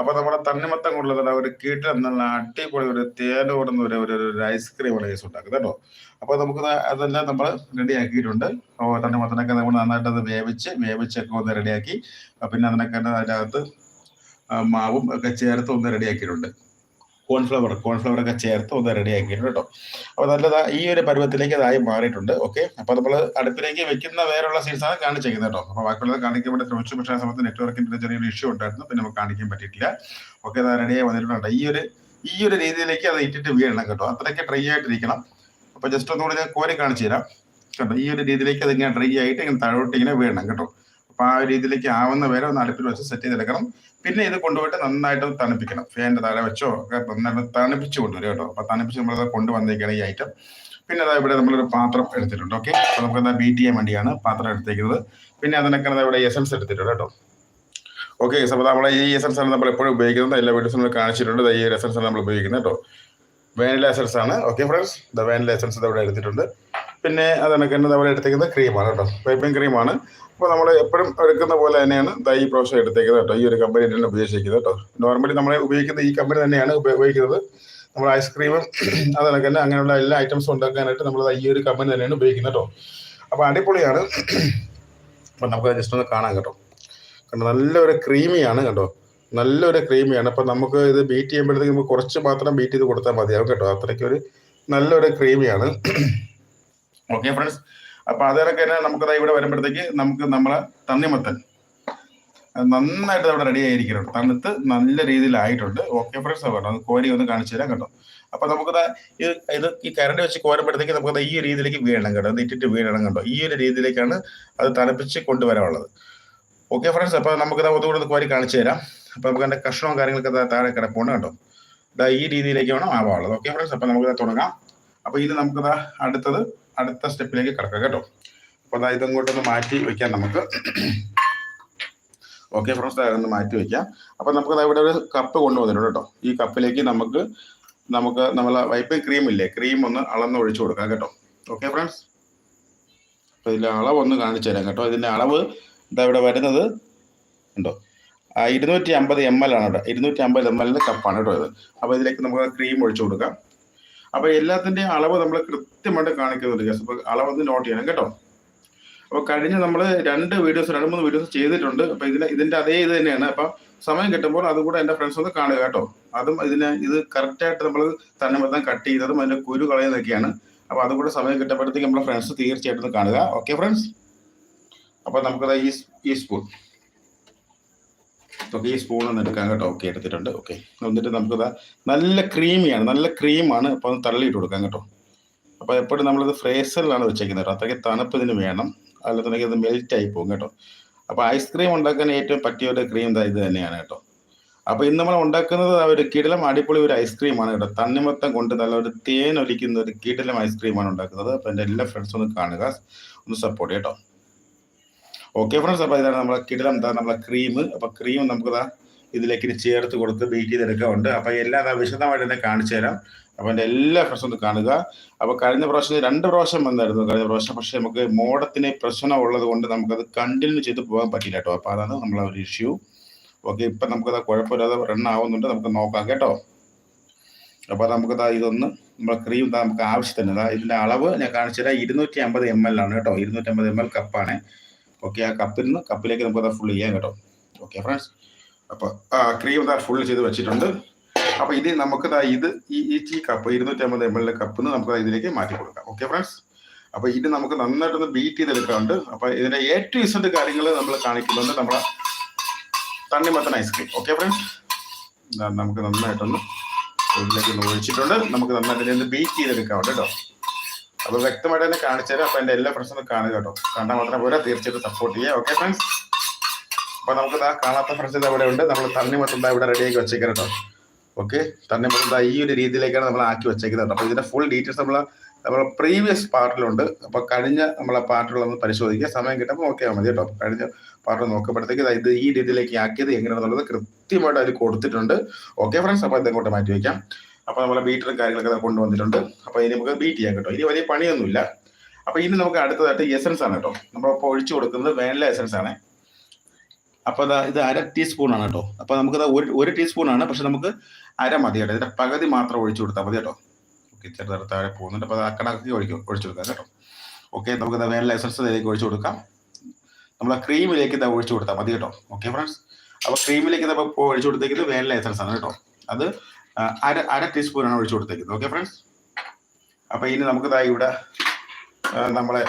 അപ്പൊ നമ്മുടെ തണ്ണിമത്തം കൊണ്ടുള്ള ഒരു കീട്ടിൽ എന്നുള്ള അടിപൊളി ഒരു തേനോടുന്ന ഒരു ഒരു ഒരു ഐസ്ക്രീം കേസ് ഉണ്ടാക്കും കേട്ടോ. അപ്പൊ നമുക്ക് അതെല്ലാം നമ്മൾ റെഡിയാക്കിയിട്ടുണ്ട്. അപ്പോൾ തണ്ണിമത്തനൊക്കെ നമ്മൾ നന്നായിട്ട് അത് വേവിച്ച് വേവിച്ചൊക്കെ ഒന്ന് റെഡിയാക്കി. പിന്നെ അതിനൊക്കെ അതിനകത്ത് മാവും ഒക്കെ ചേർത്ത് ഒന്ന് റെഡിയാക്കിയിട്ടുണ്ട്. കോൺഫ്ലവർ കോൺഫ്ലവർ ഒക്കെ ചേർത്ത് ഒന്ന് റെഡി ആക്കിയിട്ടുണ്ട് കേട്ടോ. അപ്പോൾ നല്ലതാ ഈ ഒരു പരുവത്തിലേക്ക് അതായി മാറിയിട്ടുണ്ട് ഓക്കെ അപ്പോൾ നമ്മൾ അടുപ്പിലേക്ക് വെക്കുന്ന വേറെയുള്ള സീഡ്സാണ് കാണിച്ചേക്കുന്നത് കേട്ടോ. അപ്പോൾ ബാക്കിയുള്ളത് കാണിക്കാൻ വേണ്ടി ശ്രമിച്ചു പക്ഷേ ആ സമയത്ത് നെറ്റ്വർക്കിന്റെ ചെറിയൊരു ഇഷ്യൂ ഉണ്ടായിരുന്നു പിന്നെ നമുക്ക് കാണിക്കാൻ പറ്റിയിട്ടില്ല. ഓക്കെ അത് റെഡിയായി വന്നിട്ടുണ്ട്. ഈ ഒരു ഈ ഒരു രീതിയിലേക്ക് അത് ഇട്ടിട്ട് വീഴണം കേട്ടോ. അത്രയ്ക്ക് ഡ്രൈ ആയിട്ടിരിക്കണം. അപ്പോൾ ജസ്റ്റ് ഒന്നുകൂടി ഞാൻ കോരി കാണിച്ചു തരാം. കേട്ടോ ഈ ഒരു രീതിയിലേക്ക് അത് ഇങ്ങനെ ഡ്രൈ ആയിട്ട് ഇങ്ങനെ താഴോട്ട് ഇങ്ങനെ വീഴണം കേട്ടോ. അപ്പോൾ ആ രീതിയിലേക്ക് ആവുന്ന വരെ ഒന്ന് അടുപ്പിൽ വെച്ച് സെറ്റ് ചെയ്തെടുക്കണം. പിന്നെ ഇത് കൊണ്ടുപോയിട്ട് നന്നായിട്ട് തണുപ്പിക്കണം. ഫാനിന്റെ താഴെ വെച്ചോ നന്നായിട്ട് തണുപ്പിച്ച് കൊണ്ടുവരും കേട്ടോ. അപ്പൊ തണുപ്പിച്ച് നമ്മൾ കൊണ്ടുവന്നേക്കാണ് ഈ ഐറ്റം പിന്നെ അതാ ഇവിടെ നമ്മളൊരു പാത്രം എടുത്തിട്ടുണ്ട് ഓക്കെ അപ്പൊ നമുക്ക് എന്താ ബീറ്റ് ചെയ്യാൻ വേണ്ടിയാണ് പാത്രം എടുത്തേക്കുന്നത്. പിന്നെ അതിനൊക്കെ ഇവിടെ എസൻസ് എടുത്തിട്ടുണ്ട് കേട്ടോ. ഓക്കെ അപ്പോൾ നമ്മൾ ഈ എസൻസ് ആണ് നമ്മൾ എപ്പോഴും ഉപയോഗിക്കുന്നത്. എല്ലാ വീഡിയോസും നമ്മൾ കാണിച്ചിട്ടുണ്ട് ഈ എസൻസ് ആണ് നമ്മൾ ഉപയോഗിക്കുന്നത് കേട്ടോ. വാനില എസൻസ് ആണ് okay friends the vanilla essence ഇവിടെ എടുത്തിട്ടുണ്ട്. പിന്നെ അതിനൊക്കെ നമ്മൾ അവിടെ എടുത്തേക്കുന്നത് ക്രീമാണ് കേട്ടോ. വൈപ്പിംഗ് ക്രീമാണ് അപ്പോൾ നമ്മൾ എപ്പോഴും എടുക്കുന്ന പോലെ തന്നെയാണ് ദാ ഈ പ്രാവശ്യം എടുത്തേക്കുന്നത് കേട്ടോ. ഈ ഒരു കമ്പനി തന്നെ ഉപയോഗിച്ചിരിക്കുന്നത് കേട്ടോ. നോർമലി നമ്മൾ ഉപയോഗിക്കുന്ന ഈ കമ്പനി തന്നെയാണ് ഉപയോഗിക്കുന്നത്. നമ്മൾ ഐസ്ക്രീമും അതിനൊക്കെ തന്നെ അങ്ങനെയുള്ള എല്ലാ ഐറ്റംസും ഉണ്ടാക്കാനായിട്ട് നമ്മൾ ഈ ഒരു കമ്പനി തന്നെയാണ് ഉപയോഗിക്കുന്നത് കേട്ടോ. അപ്പോൾ അടിപൊളിയാണ്. അപ്പം നമുക്ക് ജസ്റ്റ് ഒന്ന് കാണാം കേട്ടോ. കണ്ടോ നല്ലൊരു ക്രീമിയാണ് കേട്ടോ നല്ലൊരു ക്രീമിയാണ് അപ്പം നമുക്ക് ഇത് ബീറ്റ് ചെയ്യുമ്പോഴത്തേക്ക് നമുക്ക് കുറച്ച് മാത്രം ബീറ്റ് ചെയ്ത് കൊടുത്താൽ മതിയാവും കേട്ടോ അത്രയ്ക്ക് ഒരു നല്ലൊരു ക്രീമിയാണ് ഓക്കെ ഫ്രണ്ട്സ് അപ്പൊ അതിനൊക്കെ തന്നെ ഇവിടെ വരുമ്പോഴത്തേക്ക് നമുക്ക് നമ്മളെ തണ്ണിമത്തൻ. നന്നായിട്ട് അവിടെ റെഡി ആയിരിക്കുന്നുണ്ട് തണുത്ത് നല്ല രീതിയിലായിട്ടുണ്ട് ഓക്കെ ഫ്രണ്ട്സ് കേട്ടോ അത് കോരി ഒന്ന് കാണിച്ചു തരാം കേട്ടോ. അപ്പൊ നമുക്കത് ഇത് ഇത് ഈ കരണ്ട് വെച്ച് കോരുമ്പോഴത്തേക്ക് നമുക്കത് ഈ രീതിയിലേക്ക് വീഴണം കേട്ടോ. അത് ഇട്ടിട്ട് വീഴണം കേട്ടോ. ഈ ഒരു രീതിയിലേക്കാണ് അത് തണുപ്പിച്ച് കൊണ്ടുവരാനുള്ളത്. ഓക്കെ ഫ്രണ്ട്സ് അപ്പൊ നമുക്കത് ഒന്നുകൂടെ കോരി കാണിച്ചു തരാം. അപ്പൊ നമുക്ക് അതിന്റെ കഷ്ണവും കാര്യങ്ങളൊക്കെ താഴെ കിടപ്പുണ്ട് കേട്ടോ. ഇതാ ഈ രീതിയിലേക്ക് വേണം ആവാനുള്ളത്. ഓക്കെ ഫ്രണ്ട്സ് അപ്പൊ നമുക്ക് തുടങ്ങാം. അപ്പൊ ഇത് നമുക്കത് അടുത്തത് അടുത്ത സ്റ്റെപ്പിലേക്ക് കിടക്കാം കേട്ടോ. അപ്പൊ ദാ ഇതങ്ങോട്ടൊന്ന് മാറ്റി വെക്കാം നമുക്ക്. ഓക്കെ ഫ്രണ്ട്സ് ഒന്ന് മാറ്റി വെക്കാം. അപ്പൊ നമുക്ക് ഇവിടെ ഒരു കപ്പ് കൊണ്ടുവന്നിട്ടുണ്ട് കേട്ടോ. ഈ കപ്പിലേക്ക് നമുക്ക് നമുക്ക് നമ്മളെ വൈപ്പിംഗ് ക്രീം ഇല്ലേ ക്രീം ഒന്ന് അളന്ന് ഒഴിച്ചു കൊടുക്കാം കേട്ടോ. ഓക്കെ ഫ്രണ്ട്സ് അപ്പൊ ഇതിന്റെ അളവ് ഒന്ന് കാണിച്ചു തരാം കേട്ടോ. ഇതിന്റെ അളവ് ഇതാ ഇവിടെ വരുന്നത് ഉണ്ടോ? ഇരുന്നൂറ്റി അമ്പത് എം എൽ ആണ് കേട്ടോ. ഇരുന്നൂറ്റി അമ്പത് എം എല്ലിന്റെ കപ്പാണ് കേട്ടോ ഇത്. അപ്പൊ ഇതിലേക്ക് നമുക്ക് ക്രീം ഒഴിച്ചു കൊടുക്കാം. അപ്പൊ എല്ലാത്തിന്റെയും അളവ് നമ്മൾ കൃത്യമായിട്ട് കാണിക്കുന്നുണ്ട് ഗസ് അപ്പൊ ഒന്ന് നോട്ട് ചെയ്യണം കേട്ടോ. അപ്പൊ കഴിഞ്ഞ നമ്മൾ രണ്ട് വീഡിയോസ് രണ്ട് മൂന്ന് വീഡിയോസ് ചെയ്തിട്ടുണ്ട്. അപ്പൊ ഇതിന് ഇതിന്റെ അതേ ഇത് തന്നെയാണ്. അപ്പൊ സമയം കിട്ടുമ്പോൾ അതും കൂടെ എന്റെ ഫ്രണ്ട്സ് ഒന്ന് കാണുക കേട്ടോ. അതും ഇതിന് ഇത് കറക്റ്റ് ആയിട്ട് നമ്മൾ തന്നെ മൊത്തം കട്ട് ചെയ്തതും അതിന്റെ കുരു കളയുന്നതൊക്കെയാണ്. അപ്പൊ അതും കൂടെ സമയം കിട്ടുമ്പോഴത്തേക്ക് നമ്മുടെ ഫ്രണ്ട്സ് തീർച്ചയായിട്ടും കാണുക. ഓക്കെ ഫ്രണ്ട്സ് അപ്പൊ നമുക്കത് ഈ സ്പൂൺ ഓക്കെ ഈ സ്പൂൺ ഒന്ന് എടുക്കാം കേട്ടോ. ഓക്കെ എടുത്തിട്ടുണ്ട്. ഓക്കെ എന്നിട്ട് നമുക്കിത് നല്ല ക്രീമിയാണ് നല്ല ക്രീമാണ് അപ്പോൾ ഒന്ന് തള്ളിയിട്ട് കൊടുക്കാം കേട്ടോ. അപ്പോൾ എപ്പോഴും നമ്മളിത് ഫ്രേസറിലാണ് വെച്ചേക്കുന്നത് കേട്ടോ. അത്രയ്ക്ക് തണുപ്പ് ഇതിന് വേണം. അല്ലെന്നുണ്ടെങ്കിൽ ഇത് മെൽറ്റ് ആയി പോകും കേട്ടോ. അപ്പോൾ ഐസ്ക്രീം ഉണ്ടാക്കാൻ ഏറ്റവും പറ്റിയ ഒരു ക്രീം ഇത് തന്നെയാണ് കേട്ടോ. അപ്പോൾ ഇന്ന് നമ്മൾ ഉണ്ടാക്കുന്നത് ഒരു കിടിലം അടിപൊളി ഒരു ഐസ്ക്രീമാണ് കേട്ടോ. തണ്ണിമത്തം കൊണ്ട് നല്ല ഒരു തേൻ ഒലിക്കുന്ന ഒരു കിടിലം ഐസ്ക്രീമാണ് ഉണ്ടാക്കുന്നത്. അപ്പോൾ എന്റെ എല്ലാ ഫ്രണ്ട്സും ഒന്ന് കാണുക. ഒന്ന് സപ്പോർട്ട് കേട്ടോ. ഓക്കെ ഫ്രണ്ട്സ് അപ്പോൾ ഇതാണ് നമ്മളെ കിടിലം എന്താ നമ്മളെ ക്രീം അപ്പോൾ ക്രീം നമുക്ക് ഇതിലേക്ക് ചേർത്ത് കൊടുത്ത് ബീറ്റ് ചെയ്തെടുക്കാറുണ്ട് അപ്പോൾ എല്ലാം വിശദമായിട്ട് തന്നെ കാണിച്ചു തരാം. അപ്പോൾ എന്റെ എല്ലാ ഫ്രണ്ട്സും ഒന്ന് കാണുക. അപ്പോൾ കഴിഞ്ഞ പ്രാവശ്യം രണ്ട് പ്രാവശ്യം വന്നായിരുന്നു. കഴിഞ്ഞ പ്രാവശ്യം പക്ഷേ നമുക്ക് മോഡത്തിന് പ്രശ്നം ഉള്ളത് കൊണ്ട് നമുക്കത് കണ്ടിന്യൂ ചെയ്ത് പോകാൻ പറ്റില്ല കേട്ടോ. അപ്പോൾ അതാണ് നമ്മളെ ഒരു ഇഷ്യൂ ഓക്കെ ഇപ്പം നമുക്കത് കുഴപ്പമില്ലാതെ റൺ ആവുന്നുണ്ട്. നമുക്ക് നോക്കാം കേട്ടോ. അപ്പോൾ നമുക്കതാ ഇതൊന്ന് നമ്മളെ ക്രീം നമുക്ക് ആവശ്യത്തിന്. ഇതാ ഇതിന്റെ അളവ് ഞാൻ കാണിച്ചു തരാം. ഇരുന്നൂറ്റി അമ്പത് എം എൽ ആണ് കേട്ടോ. ഇരുന്നൂറ്റി അമ്പത് എം എൽ കപ്പാണ് ഓക്കെ ആ കപ്പിൽ നിന്ന് കപ്പിലേക്ക് നമുക്ക് അത് ഫുൾ ചെയ്യാം കേട്ടോ. ഓക്കെ ഫ്രണ്ട്സ് അപ്പോൾ ആ ക്രീം ഇതാ ഫുൾ ചെയ്ത് വെച്ചിട്ടുണ്ട്. അപ്പോൾ ഇത് നമുക്ക് ഇത് ഈ ഈ കപ്പ് ഇരുന്നൂറ്റി അമ്പത് എം എൽ കപ്പിൽ നിന്ന് നമുക്ക് ഇതിലേക്ക് മാറ്റി കൊടുക്കാം. ഓക്കെ ഫ്രണ്ട്സ് അപ്പോൾ ഇത് നമുക്ക് നന്നായിട്ടൊന്ന് ബീറ്റ് ചെയ്തെടുക്കാറുണ്ട് അപ്പോൾ ഇതിന്റെ എ ടു ഇസഡ് കാര്യങ്ങൾ നമ്മൾ കാണിക്കുന്നുണ്ട്. നമ്മളെ തണ്ണിമത്തൻ ഐസ്ക്രീം ഓക്കെ ഫ്രണ്ട്സ് നമുക്ക് നന്നായിട്ടൊന്ന് ഇതിലേക്ക് ഒന്ന് ഒഴിച്ചിട്ടുണ്ട്. നമുക്ക് നന്നായിട്ട് ഇതിനെ ബീറ്റ് ചെയ്തെടുക്കാം കേട്ടോ. അപ്പൊ വ്യക്തമായിട്ട് തന്നെ കാണിച്ചു തരാം. അപ്പൊ എന്റെ എല്ലാ ഫ്രണ്ട്സും കാണുക കേട്ടോ. കണ്ടാൽ മാത്രം പോരാ. തീർച്ചയായിട്ടും സപ്പോർട്ട് ചെയ്യുക. ഓക്കെ ഫ്രണ്ട്സ് അപ്പൊ നമുക്ക് ഇതാ കാണാത്ത ഫ്രണ്ട്സ് ഇവിടെ ഉണ്ട്. നമ്മൾ തണ്ണിമത്തം മറ്റും ഇവിടെ റെഡിയാക്കി വെച്ചേക്കാം കേട്ടോ. ഓക്കെ ദാ ഈ ഒരു രീതിയിലേക്കാണ് നമ്മൾ ആക്കി വെച്ചേക്കുന്നത് അപ്പൊ ഇതിന്റെ ഫുൾ ഡീറ്റെയിൽസ് നമ്മൾ നമ്മളെ പ്രീവിയസ് പാർട്ടിലുണ്ട് അപ്പൊ കഴിഞ്ഞ നമ്മളെ പാർട്ടികളൊന്ന് പരിശോധിക്കുക. സമയം കിട്ടുമ്പോൾ നോക്കിയാൽ മതി കേട്ടോ. കഴിഞ്ഞ പാർട്ടിൽ നോക്കുമ്പോഴത്തേക്ക് ഇത് ഈ രീതിയിലേക്ക് ആക്കിയത് എങ്ങനെയാണെന്നുള്ളത് കൃത്യമായിട്ട് അതിൽ കൊടുത്തിട്ടുണ്ട്. ഓക്കെ ഫ്രണ്ട്സ് അപ്പൊ ഇതങ്ങോട്ട് മാറ്റി വയ്ക്കാം അപ്പൊ നമ്മളെ ബീറ്ററും കാര്യങ്ങളൊക്കെ കൊണ്ടുവന്നിട്ടുണ്ട്. അപ്പോൾ ഇനി നമുക്ക് ബീറ്റ് ചെയ്യാം കേട്ടോ. ഇനി വലിയ പണിയൊന്നുമില്ല. അപ്പോൾ ഇനി നമുക്ക് അടുത്തതായിട്ട് എസൻസ് ആണ് കേട്ടോ. നമ്മളിപ്പോൾ ഒഴിച്ചു കൊടുക്കുന്നത് വേനല എസൻസ് ആണ്. അപ്പോൾ ഇത് അര ടീസ്പൂൺ ആണ് കേട്ടോ. അപ്പോൾ നമുക്കത് ഒരു ഒരു ടീസ്പൂൺ ആണ്. പക്ഷെ നമുക്ക് അര മതി കേട്ടോ. ഇതിന്റെ പകുതി മാത്രം ഒഴിച്ചു കൊടുത്താൽ മതി കേട്ടോ. ഓക്കെ ചെറുതായിട്ട് താഴെ പോകുന്നുണ്ട്. അപ്പോൾ അത് അക്കടാക്കി ഒഴിക്കും ഒഴിച്ചു കൊടുക്കാം കേട്ടോ. ഓക്കെ നമുക്ക് വേനൽ എസൻസ് ഇതിലേക്ക് ഒഴിച്ചു കൊടുക്കാം. നമ്മൾ ആ ക്രീമിലേക്ക് ഇത് ഒഴിച്ചു കൊടുത്താൽ മതി കേട്ടോ. ഓക്കെ ഫ്രണ്ട്സ് അപ്പോൾ ക്രീമിലേക്ക് ഇത് ഒഴിച്ചു കൊടുത്തേക്കുന്നത് വേനൽ എസൻസ് ആണ് കേട്ടോ. അത് അര അര ടീസ്പൂൺ ആണ് ഒഴിച്ചു കൊടുത്തേക്കുന്നത്. ഓക്കെ ഫ്രണ്ട്സ് അപ്പോൾ ഇനി നമുക്ക് നമുക്കിതാ ഇവിടെ നമ്മളെ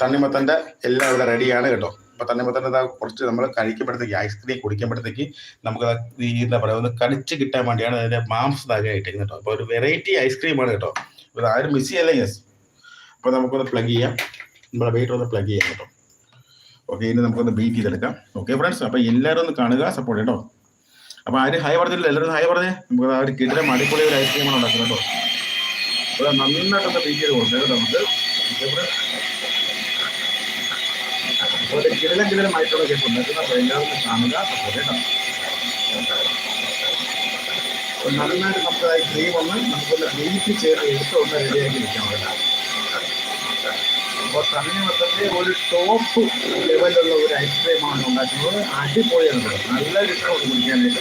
തണ്ണിമത്തന്റെ എല്ലാം ഇവിടെ റെഡിയാണ് കേട്ടോ. അപ്പോൾ തണ്ണിമത്തന്റെ കുറച്ച് നമ്മൾ കഴിക്കുമ്പോഴത്തേക്ക് ഐസ്ക്രീം കുടിക്കുമ്പോഴത്തേക്ക് നമുക്ക് ഈ എന്താ പറയുക ഒന്ന് കടിച്ച് കിട്ടാൻ വേണ്ടിയാണ് അതിന്റെ മാംസതാകെ ഇട്ടേക്കുന്നത് കേട്ടോ. അപ്പോൾ ഒരു വെറൈറ്റി ഐസ്ക്രീമാണ് കേട്ടോ. ഇത് ആരും മിസ് ചെയ്യല്ലേ യെസ് അപ്പോൾ നമുക്കൊന്ന് പ്ലഗ് ചെയ്യാം. നമ്മളെ ബീറ്റർ ഒന്ന് പ്ലഗ് ചെയ്യാം കേട്ടോ. ഓക്കെ ഇനി നമുക്കൊന്ന് ബീറ്റ് ചെയ്തെടുക്കാം. ഓക്കെ ഫ്രണ്ട്സ് അപ്പോൾ എല്ലാവരും ഒന്ന് കാണുക സപ്പോർട്ട് കേട്ടോ. അപ്പോൾ ആരും? ഹൈ പറഞ്ഞില്ല എല്ലാവരും ഹൈ പറഞ്ഞേ. നമുക്ക് ആ ഒരു കിടിലം അടിപൊളി ഒരു ഐസ്ക്രീമാണ് ഉണ്ടാക്കുന്നത് കേട്ടോ. അപ്പോൾ നന്നായിട്ടൊന്ന് ചെയ്ത് കൊടുക്കുന്നത് നമുക്ക്. കിടിലം കിടിലമായിട്ടുള്ള കേസ് ഉണ്ടാക്കുന്ന കാണുക. നന്നായിട്ട് നമുക്ക് ആ ക്രീം ഒന്ന് നമുക്കൊന്ന് ബീറ്റ് ചെയ്ത് എടുത്ത് ഒന്ന് റെഡിയാക്കി വെക്കാം കേട്ടോ. അപ്പോൾ തണ്ണിമത്തന്റെ ഒരു ടോപ്പ് ലെവലുള്ള ഒരു ഐസ്ക്രീമാണ് ഉണ്ടാക്കുന്നത്. അടിപൊളിയാണ്. നല്ല ഡിസ്കൗണ്ട് കുടിക്കാനായിട്ട്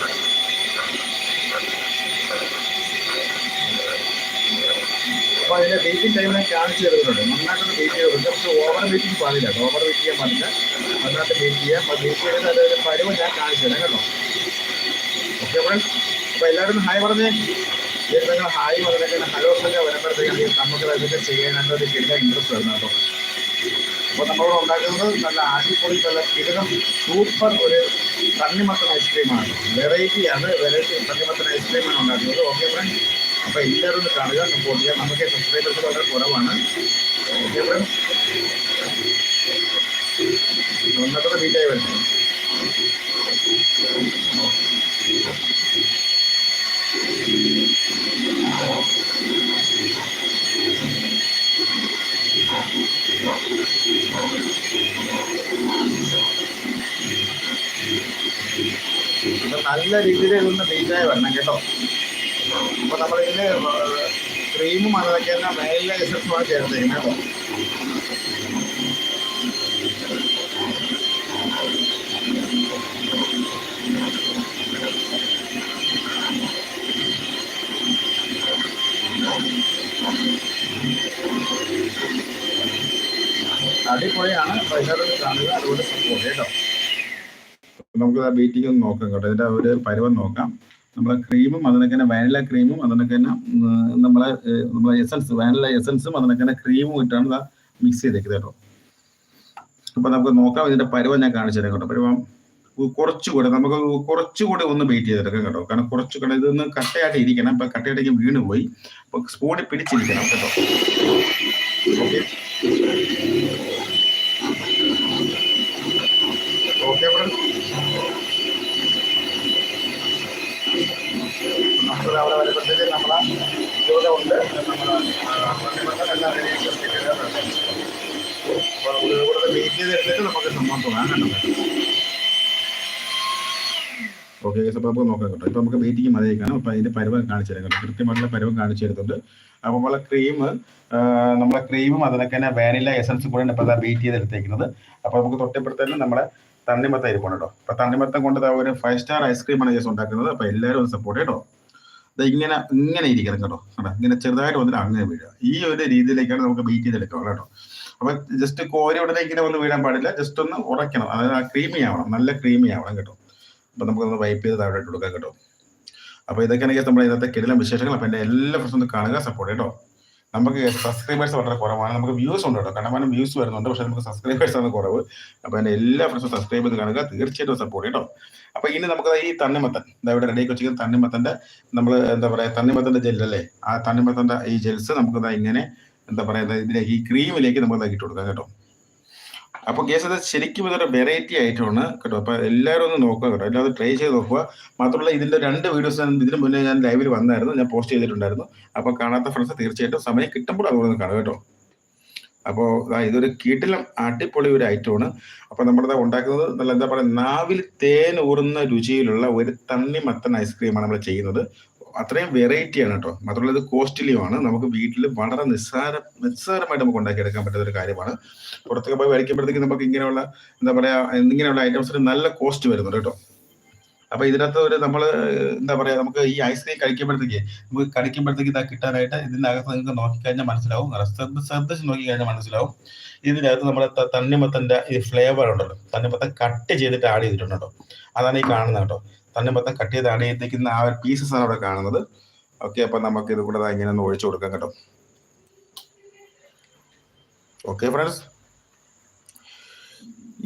അപ്പോൾ അതിന്റെ ബേക്കിംഗ് ടൈം ഞാൻ കാണിച്ചു തരുന്നുണ്ട് നന്നായിട്ട് ബേക്ക് ചെയ്ത് പക്ഷേ ഓവർ ബേക്കിംഗ് പാടില്ല. ഓവർ ബേക്ക് ചെയ്യാൻ പാടില്ല. നന്നായിട്ട് ബേക്ക് ചെയ്യാം. അപ്പോൾ ബേക്ക് ചെയ്തിട്ട് അതൊരു പരുവ ഞാൻ കാണിച്ചു തരാം കേട്ടോ. ഓക്കെ ഫ്രണ്ട്സ് അപ്പോൾ എല്ലാവരും ഹായ് പറഞ്ഞേ. ഹായ് പറഞ്ഞൊക്കെ? ഹലോ ഒക്കെ വരുമ്പോഴത്തേക്കും നമുക്ക് അതൊക്കെ ചെയ്യാനായിട്ട് ഒരു കിട്ടുക ഇൻട്രസ്റ്റ് വരുന്നത് കേട്ടോ. അപ്പോൾ നമ്മളിവിടെ ഉണ്ടാക്കുന്നത് നല്ല അടിപൊളി നല്ല കിടകം സൂപ്പർ ഒരു തണ്ണിമത്തൻ ഐസ്ക്രീമാണ്. വെറൈറ്റി ആണ് വെറൈറ്റി തണ്ണിമത്തൻ ഐസ്ക്രീമാണ് ഉണ്ടാക്കുന്നത്. ഓക്കെ ഫ്രണ്ട്സ് അപ്പോൾ എല്ലാവരും ഒന്ന് കാണുക സപ്പോർട്ട് ചെയ്യുക. നമുക്ക് സബ്സ്ക്രൈബേഴ്സ് വളരെ കുറവാണ്. ഓക്കെ ഫ്രണ്ട്സ് ഒന്നത്ര ബീറ്റായി വരുന്നത് ഇത് നല്ല രീതിയിൽ ഇതൊന്ന് ഡീറ്റായി വരണം കേട്ടോ. അപ്പോൾ നമ്മളിതിൽ ക്രീമും അതൊക്കെ തന്നെ മേലിലെ എസൻസുമാണ് ചേർത്തേക്കുന്നത് കേട്ടോ. അടിപൊളിയാണ്. പ്രഷർ കാണുക. അതുകൊണ്ട് സപ്പോർട്ട് കേട്ടോ. നമുക്ക് ആ ബീറ്റിംഗ് ഒന്ന് നോക്കാം കേട്ടോ. ഇതിന്റെ ഒരു പരുവം നോക്കാം. നമ്മളെ ക്രീമും അതിനൊക്കെ തന്നെ വാനില ക്രീമും അതിനൊക്കെ തന്നെ നമ്മളെ നമ്മളെ എസൻസ് വാനില എസൻസും അതിനൊക്കെ തന്നെ ക്രീമും ഇട്ടാണ് മിക്സ് ചെയ്തേക്കുന്നത് കേട്ടോ. അപ്പൊ നമുക്ക് നോക്കാം ഇതിന്റെ പരുവം ഞാൻ കാണിച്ചു തരാം കേട്ടോ. പരുവം കുറച്ചുകൂടെ നമുക്ക് കുറച്ചുകൂടെ ഒന്ന് ബീറ്റ് ചെയ്തെടുക്കാം കേട്ടോ. കാരണം കുറച്ചുകൂടെ ഇതൊന്ന് കട്ടയായിട്ട് ഇരിക്കണം. ഇപ്പൊ കട്ടയായിട്ടേക്ക് വീണ് പോയി. അപ്പൊ സ്പൂണിൽ പിടിച്ചിരിക്കണം കേട്ടോ ഫ്രണ്ട്സ് നമുക്ക് വരുമ്പോഴത്തേക്ക് നമ്മളെ ഉണ്ട് നമ്മളെ എല്ലാം ഓക്കെ അപ്പോൾ നമുക്ക് നോക്കാം കേട്ടോ. ഇപ്പോൾ നമുക്ക് വെയിറ്റിംഗ് മതിയേക്കാണ് അപ്പോൾ അതിന്റെ പരുവം കാണിച്ചു തരാം കേട്ടോ. കൃത്യമായിട്ടുള്ള പരുവം കാണിച്ചു തരുന്നുണ്ട്. അപ്പോൾ നമ്മളെ ക്രീം നമ്മളെ ക്രീമും അതിനൊക്കെ തന്നെ വാനില എസൻസും കൂടെ ഇപ്പോൾ ബീറ്റ് ചെയ്തെടുത്തേക്കുന്നത് അപ്പോൾ നമുക്ക് തൊട്ടിപ്പുറത്തന്നെ നമ്മളെ തണ്ണിമത്തം ഇരിപ്പുണ്ട് കേട്ടോ. അപ്പോൾ തണ്ണിമത്തം കൊണ്ട് ഒരു ഫൈവ് സ്റ്റാർ ഐസ്ക്രീമാണ് ജസ്റ്റ് ഉണ്ടാക്കുന്നത്. അപ്പോൾ എല്ലാവരും ഒന്ന് സപ്പോർട്ട് കേട്ടോ. ഇങ്ങനെ ഇങ്ങനെ ഇരിക്കണം കേട്ടോ. കേട്ടോ ഇങ്ങനെ ചെറുതായിട്ട് വന്നിട്ട് അങ്ങനെ വീഴുക. ഈ ഒരു രീതിയിലേക്കാണ് നമുക്ക് ബീറ്റ് ചെയ്തെടുക്കുക കേട്ടോ. അപ്പൊ ജസ്റ്റ് കോരി ഉടനെ ഇങ്ങനെ വന്ന് വീഴാൻ പാടില്ല. ജസ്റ്റ് ഒന്ന് ഉറയ്ക്കണം. അതായത് ക്രീമി ആവണം. നല്ല ക്രീമി ആവണം കേട്ടോ. അപ്പൊ നമുക്കൊന്ന് വൈപ്പ് ചെയ്ത് താഴെ കൊടുക്കാം കേട്ടോ. അപ്പൊ ഇതൊക്കെയാണ് guys നമ്മുടെ ഇന്നത്തെ കിടിലം വിശേഷങ്ങൾ അപ്പൊ എന്റെ എല്ലാ ഫ്രണ്ട്സും കാണുക സപ്പോർട്ട് കേട്ടോ. നമുക്ക് സബ്സ്ക്രൈബേഴ്സ് വളരെ കുറവാണ്. നമുക്ക് വ്യൂസ് ഉണ്ട് കേട്ടോ. കണ്ടമാനം വ്യൂസ് വരുന്നുണ്ട് പക്ഷെ നമുക്ക് സബ്സ്ക്രൈബേഴ്സ് ആണ് കുറവ്. അപ്പൊ എന്റെ എല്ലാ ഫ്രണ്ട്സും സബ്സ്ക്രൈബ് ചെയ്ത് കാണുക. തീർച്ചയായിട്ടും സപ്പോർട്ട് കേട്ടോ അപ്പൊ ഇനി നമുക്ക് ഈ തണ്ണിമത്തൻ. ഇതാ ഇവിടെ റെഡി വെച്ചിരിക്കുന്ന തണ്ണിമത്തന്റെ നമ്മൾ എന്താ പറയാ തണ്ണിമത്തന്റെ ജെൽ അല്ലേ? ആ തണ്ണിമത്തന്റെ ഈ ജെൽസ് നമുക്ക് ഇങ്ങനെ എന്താ പറയാ ഇതിലേക്ക് ഈ ക്രീമിലേക്ക് നമുക്ക് ഇതാക്കി ഇട്ട് കൊടുക്കാം കേട്ടോ. അപ്പൊ കേസ് അത് ശരിക്കും ഇതൊരു വെറൈറ്റി ആയിട്ടാണ് കേട്ടോ. അപ്പൊ എല്ലാവരും ഒന്ന് നോക്കുക കേട്ടോ. എല്ലാവരും ട്രൈ ചെയ്ത് നോക്കുക. മാത്രമല്ല ഇതിന്റെ രണ്ട് വീഡിയോസ് ഞാൻ ഇതിന് മുന്നേ ഞാൻ ലൈവിൽ വന്നായിരുന്നു. ഞാൻ പോസ്റ്റ് ചെയ്തിട്ടുണ്ടായിരുന്നു. അപ്പൊ കാണാത്ത ഫ്രണ്ട്സ് തീർച്ചയായിട്ടും സമയം കിട്ടുമ്പോൾ അതുകൊണ്ട് കാണുക കേട്ടോ. അപ്പോൾ ഇതൊരു കീട്ടിലും അടിപൊളി ഒരു ഐറ്റമാണ് അപ്പോൾ നമ്മുടെ ഉണ്ടാക്കുന്നത് നല്ല എന്താ പറയുക നാവിൽ തേൻ ഊറുന്ന രുചിയിലുള്ള ഒരു തണ്ണിമത്തൻ ഐസ്ക്രീമാണ് നമ്മൾ ചെയ്യുന്നത്. അത്രയും വെറൈറ്റി ആണ് കേട്ടോ. മാത്രമല്ല ഇത് കോസ്റ്റ്ലിയുമാണ് നമുക്ക് വീട്ടിൽ വളരെ നിസ്സാര നിസ്സാരമായിട്ട് നമുക്ക് ഉണ്ടാക്കിയെടുക്കാൻ പറ്റുന്ന ഒരു കാര്യമാണ്. പുറത്തൊക്കെ പോയി വരയ്ക്കുമ്പോഴത്തേക്ക് നമുക്ക് ഇങ്ങനെയുള്ള എന്താ പറയാ ഇങ്ങനെയുള്ള ഐറ്റംസിന് നല്ല കോസ്റ്റ് വരുന്നുണ്ട് കേട്ടോ. അപ്പൊ ഇതിനകത്ത് ഒരു നമ്മൾ എന്താ പറയാ നമുക്ക് ഈ ഐസ്ക്രീം കഴിക്കുമ്പോഴത്തേക്ക് നമുക്ക് കഴിക്കുമ്പോഴത്തേക്ക് ഇതാ കിട്ടാനായിട്ട് ഇതിനകത്ത് നിങ്ങൾക്ക് നോക്കിക്കഴിഞ്ഞാൽ മനസ്സിലാവും. ശ്രദ്ധ ശ്രദ്ധിച്ച് നോക്കിക്കഴിഞ്ഞാൽ മനസ്സിലാവും. ഇതിനകത്ത് നമ്മുടെ തണ്ണിമത്തന്റെ ഈ ഫ്ലേവർ ഉണ്ടല്ലോ. തണ്ണിമത്തൻ കട്ട് ചെയ്തിട്ട് ആഡ് ചെയ്തിട്ടുണ്ട് അതാണ് ഈ കാണുന്നത് കേട്ടോ. തണ്ണിമത്തൻ കട്ട് ചെയ്ത് ആ ഒരു പീസസ് ആണ് അവിടെ കാണുന്നത്. ഓക്കെ അപ്പൊ നമുക്ക് ഇത് കൂടെ ഇങ്ങനെ ഒന്ന് ഒഴിച്ചു കൊടുക്കാം കേട്ടോ. ഓക്കെ ഫ്രണ്ട്സ്